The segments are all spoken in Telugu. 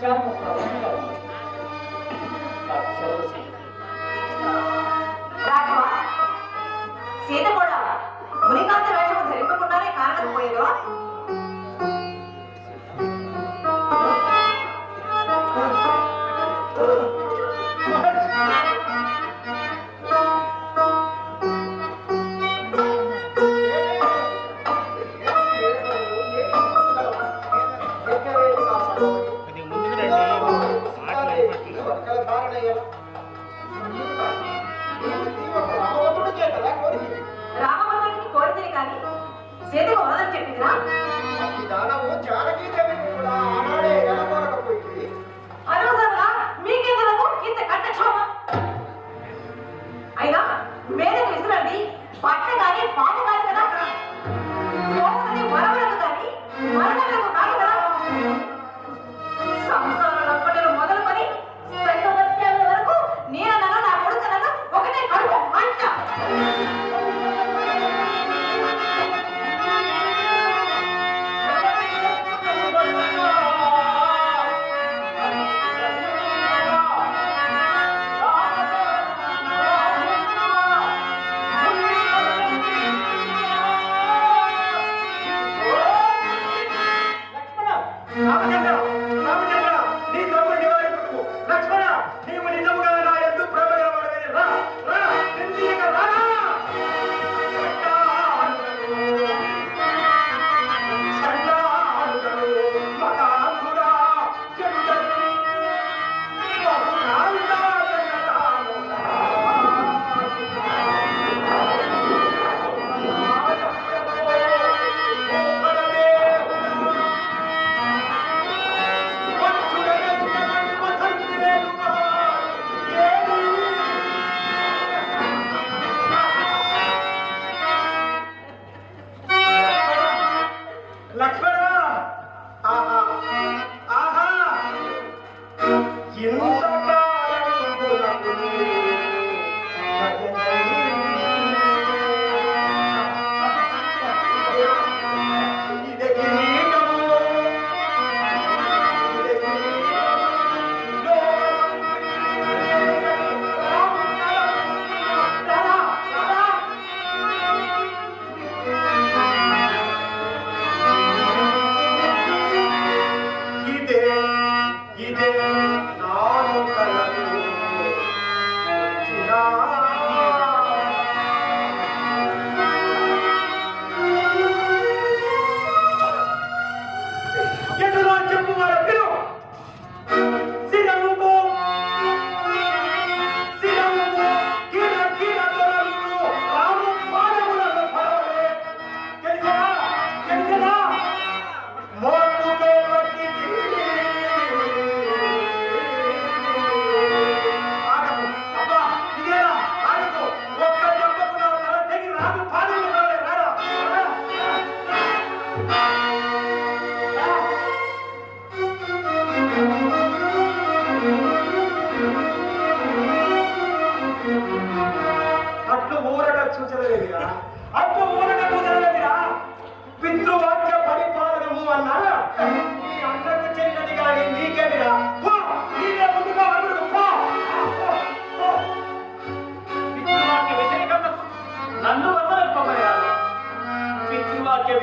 Kamu 友 కదా రామభద్రుడికి కోరితే కానీ సీతకు ఇంత కట్టక్షోభ అయినా మేరకు విసిరండి పట్ట కానీ పాప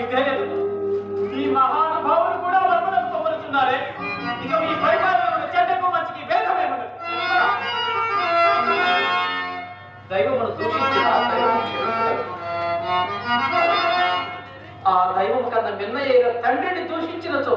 మీకు ఈ మహానుభావులు కూడా వర్మలకు పొమ్మరుతున్నారే ఇక మీ పరిపాలన చెడ్డకు మంచికి భేదమే దైవమును దూషించిన ఆ దైవం కన్నా మిన్నయ్య తండ్రిని దూషించినచో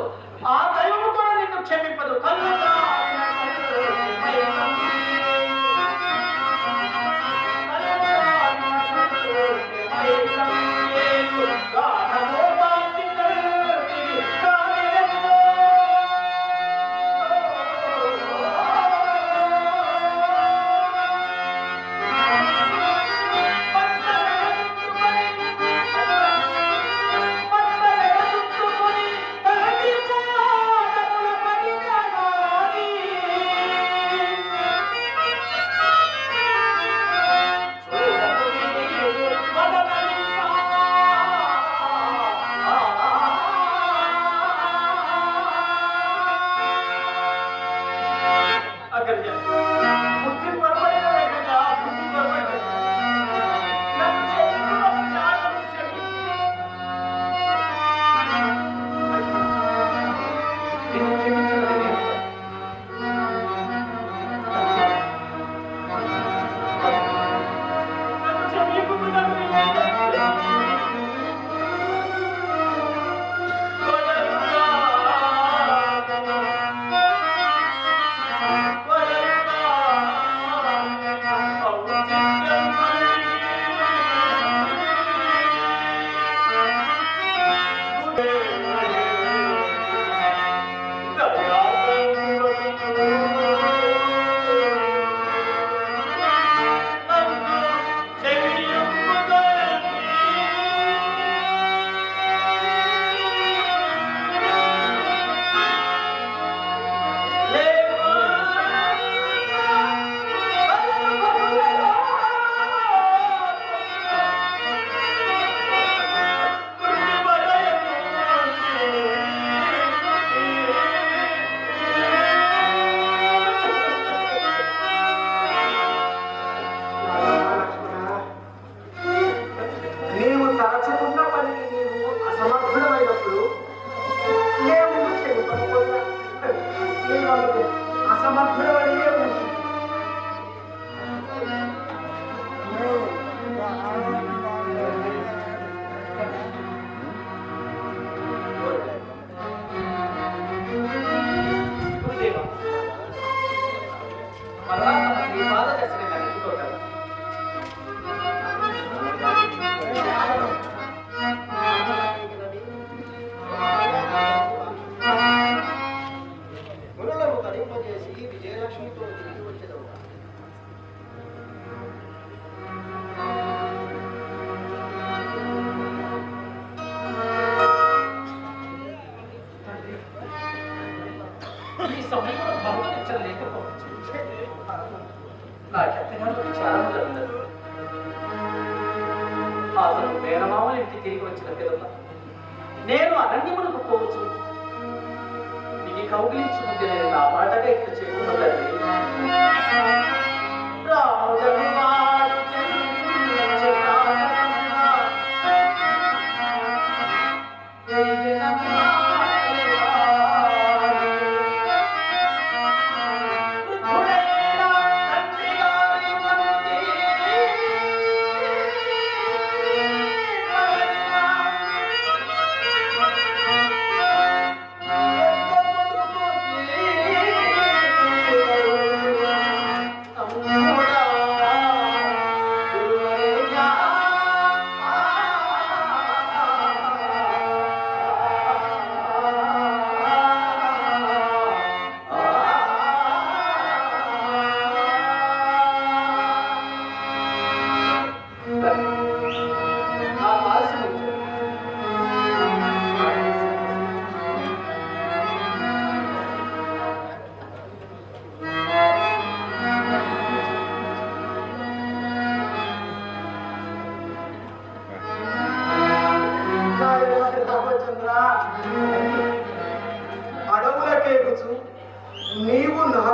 好了。అతను మేనమామల ఇంటికి తిరిగి వచ్చిన పిల్లల. నేను అరణ్యమునకు పోవచ్చు. ఇది కౌగిలించుకుంటే నేను నా మాటగా ఇక్కడ చెప్పుకున్నదండి రాముడను వాడు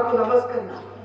నీవు నాకు